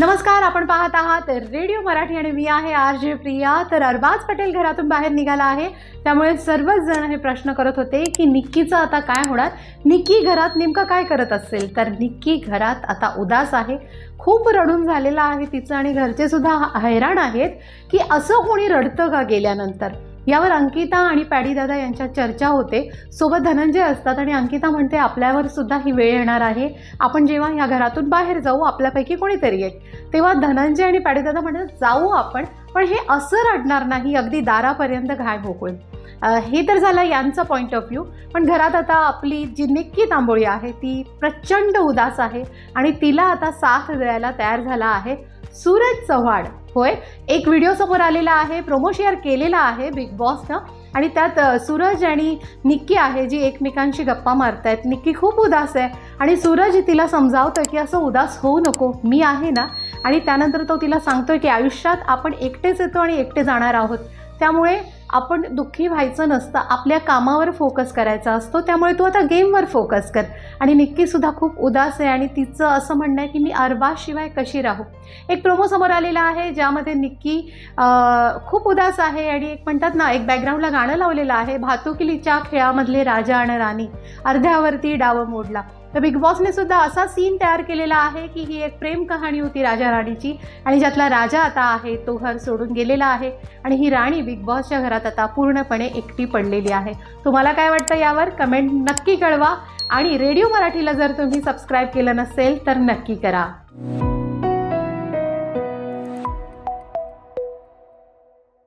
नमस्कार आपण पाहत आहात रेडिओ मराठी आणि मी आहे आर जे प्रिया. तर अरबाज पटेल घरातून बाहेर निघाला आहे. त्यामुळे सर्वच जण हे प्रश्न करत होते की निक्कीचं आता काय होणार? निक्की घरात नेमकं काय करत असेल? तर निक्की घरात आता उदास आहे. खूप रडून झालेलं आहे तिचं आणि घरचे सुद्धा हैराण आहेत की असं कोणी रडतं का गेल्यानंतर? यावर अंकिता आणि पॅडीदादा यांच्यात चर्चा होते. सोबत धनंजय असतात आणि अंकिता म्हणते आपल्यावर सुद्धा ही वेळ येणार आहे. आपण जेव्हा ह्या घरातून बाहेर जाऊ आपल्यापैकी कोणीतरी एक तेव्हा धनंजय आणि पॅडीदादा म्हणतात जाऊ आपण पण हे असं रडणार नाही. अगदी दारापर्यंत घाय मोकळून हे तर झालं यांचं पॉईंट ऑफ व्ह्यू पण घरात आता आपली जी निक्की तांबोळी आहे ती प्रचंड उदास आहे आणि तिला आता साथ द्यायला तयार झाला आहे सूरज चव्हाण. होय एक व्हिडिओ समोर आलेला आहे प्रोमो शेअर केलेला आहे बिग बॉसनं आणि त्यात सूरज आणि निक्की आहे जी एकमेकांशी गप्पा मारतायत. निक्की खूप उदास आहे आणि सूरज तिला समजावतं की असं उदास होऊ नको मी आहे ना? आणि त्यानंतर तो तिला सांगतोय की आयुष्यात आपण एकटेच येतो आणि एकटे जाणार आहोत. त्यामुळे आपण दुःखी व्हायचं नसतं आपल्या कामावर फोकस करायचा असतो त्यामुळे तू आता गेमवर फोकस कर. आणि निक्कीसुद्धा खूप उदास आहे आणि तिचं असं म्हणणं आहे की मी अरबाशिवाय कशी राहू? एक प्रोमो समोर आलेला आहे ज्यामध्ये निक्की खूप उदास आहे आणि एक म्हणतात ना एक बॅकग्राऊंडला गाणं लावलेलं आहे भातुकिलीच्या खेळामधले राजा आणि राणी. अर्ध्यावरती डावं मोडला. तर बिग बॉसने सुद्धा असा सीन तयार केलेला आहे की ही एक प्रेम कहाणी होती राजा राणीची. आणि ज्यातला राजा आता आहे तो घर सोडून गेलेला आहे. आणि ही राणी बिग बॉसच्या घरात आता पूर्णपणे एकटी पडलेली आहे. तुम्हाला काय वाटतं यावर? कमेंट नक्की कळवा. आणि रेडिओ मराठीला जर तुम्ही सबस्क्राईब केलं नसेल तर नक्की करा.